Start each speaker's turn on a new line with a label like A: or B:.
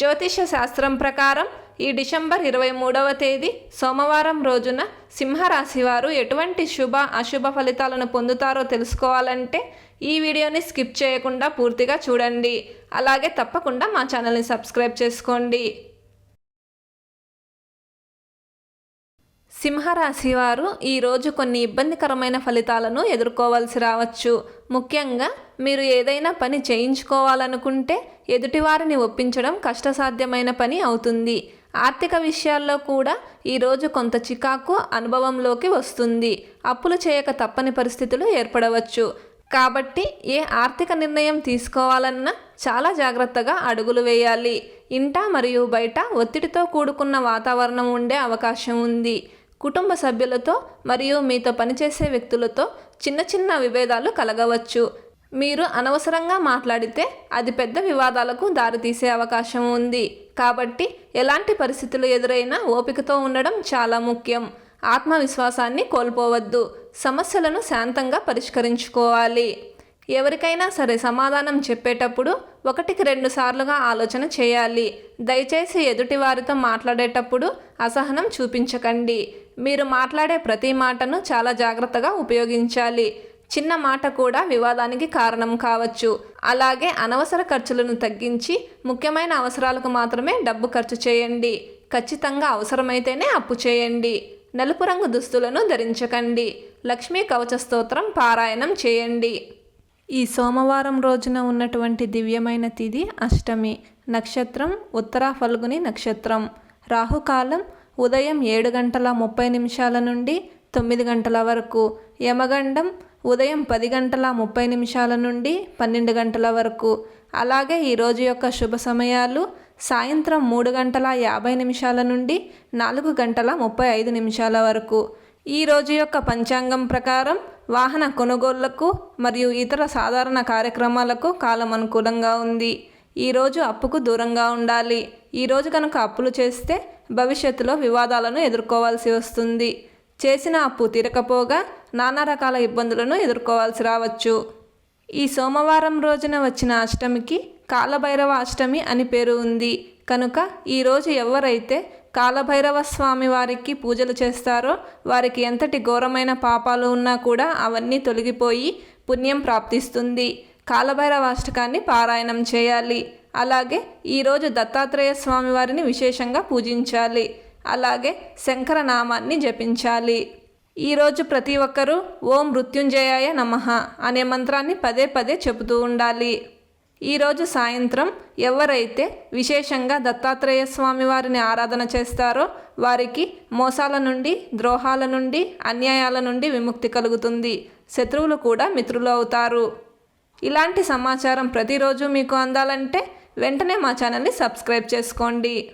A: జ్యోతిష శాస్త్రం ప్రకారం ఈ డిసెంబర్ ఇరవై మూడవ తేదీ సోమవారం రోజున సింహరాశి వారు ఎటువంటి శుభ అశుభ ఫలితాలను పొందుతారో తెలుసుకోవాలంటే ఈ వీడియోని స్కిప్ చేయకుండా పూర్తిగా చూడండి. అలాగే తప్పకుండా మా ఛానల్ని సబ్స్క్రైబ్ చేసుకోండి. సింహరాశి వారు ఈరోజు కొన్ని ఇబ్బందికరమైన ఫలితాలను ఎదుర్కోవాల్సి రావచ్చు. ముఖ్యంగా మీరు ఏదైనా పని చేయించుకోవాలనుకుంటే ఎదుటివారిని ఒప్పించడం కష్టసాధ్యమైన పని అవుతుంది. ఆర్థిక విషయాల్లో కూడా ఈరోజు కొంత చికాకు అనుభవంలోకి వస్తుంది. అప్పులు చేయక తప్పని పరిస్థితులు ఏర్పడవచ్చు. కాబట్టి ఏ ఆర్థిక నిర్ణయం తీసుకోవాలన్నా చాలా జాగ్రత్తగా అడుగులు వేయాలి. ఇంట మరియు బయట ఒత్తిడితో కూడుకున్న వాతావరణం ఉండే అవకాశం ఉంది. కుటుంబ సభ్యులతో మరియు మీతో పనిచేసే వ్యక్తులతో చిన్న చిన్న విభేదాలు కలగవచ్చు. మీరు అనవసరంగా మాట్లాడితే అది పెద్ద వివాదాలకు దారితీసే అవకాశం ఉంది. కాబట్టి ఎలాంటి పరిస్థితులు ఎదురైనా ఓపికతో ఉండడం చాలా ముఖ్యం. ఆత్మవిశ్వాసాన్ని కోల్పోవద్దు. సమస్యలను శాంతంగా పరిష్కరించుకోవాలి. ఎవరికైనా సరే సమాధానం చెప్పేటప్పుడు ఒకటికి రెండు సార్లుగా ఆలోచన చేయాలి. దయచేసి ఎదుటి వారితో మాట్లాడేటప్పుడు అసహనం చూపించకండి. మీరు మాట్లాడే ప్రతి మాటను చాలా జాగ్రత్తగా ఉపయోగించాలి. చిన్న మాట కూడా వివాదానికి కారణం కావచ్చు. అలాగే అనవసర ఖర్చులను తగ్గించి ముఖ్యమైన అవసరాలకు మాత్రమే డబ్బు ఖర్చు చేయండి. ఖచ్చితంగా అవసరమైతేనే అప్పు చేయండి. నలుపు రంగు దుస్తులను ధరించకండి. లక్ష్మీ కవచ స్తోత్రం పారాయణం చేయండి. ఈ సోమవారం రోజున ఉన్నటువంటి దివ్యమైన తిథి అష్టమి. నక్షత్రం ఉత్తరా ఫల్గుని నక్షత్రం. రాహుకాలం ఉదయం ఏడు గంటల ముప్పై నిమిషాల నుండి తొమ్మిది గంటల వరకు. యమగండం ఉదయం పది గంటల ముప్పై నిమిషాల నుండి పన్నెండు గంటల వరకు. అలాగే ఈరోజు యొక్క శుభ సమయాలు సాయంత్రం మూడు గంటల యాభై నిమిషాల నుండి నాలుగు గంటల ముప్పై ఐదు నిమిషాల వరకు. ఈ రోజు యొక్క పంచాంగం ప్రకారం వాహన కొనుగోళ్ళకు మరియు ఇతర సాధారణ కార్యక్రమాలకు కాలం అనుకూలంగా ఉంది. ఈరోజు అప్పుకు దూరంగా ఉండాలి. ఈరోజు కనుక అప్పులు చేస్తే భవిష్యత్తులో వివాదాలను ఎదుర్కోవాల్సి వస్తుంది. చేసిన అప్పు తీరకపోగా నానా రకాల ఇబ్బందులను ఎదుర్కోవాల్సి రావచ్చు. ఈ సోమవారం రోజున వచ్చిన అష్టమికి కాలభైరవ అష్టమి అని పేరు ఉంది. కనుక ఈరోజు ఎవరైతే కాలభైరవ స్వామి వారికి పూజలు చేస్తారో వారికి ఎంతటి ఘోరమైన పాపాలు ఉన్నా కూడా అవన్నీ తొలగిపోయి పుణ్యం ప్రాప్తిస్తుంది. కాలభైరవ అష్టకాన్ని పారాయణం చేయాలి. అలాగే ఈరోజు దత్తాత్రేయ స్వామి వారిని విశేషంగా పూజించాలి. అలాగే శంకర నామాన్ని జపించాలి ఈరోజు ప్రతి ఒక్కరూ ఓం మృత్యుంజయాయ నమః అనే మంత్రాన్ని పదే పదే చెబుతూ ఉండాలి. ఈరోజు సాయంత్రం ఎవరైతే విశేషంగా దత్తాత్రేయ స్వామి వారిని ఆరాధన చేస్తారో వారికి మోసాల నుండి ద్రోహాల నుండి అన్యాయాల నుండి విముక్తి కలుగుతుంది. శత్రువులు కూడా మిత్రులు అవుతారు. ఇలాంటి సమాచారం ప్రతిరోజు మీకు అందాలంటే వెంటనే మా ఛానల్ని సబ్స్క్రైబ్ చేసుకోండి.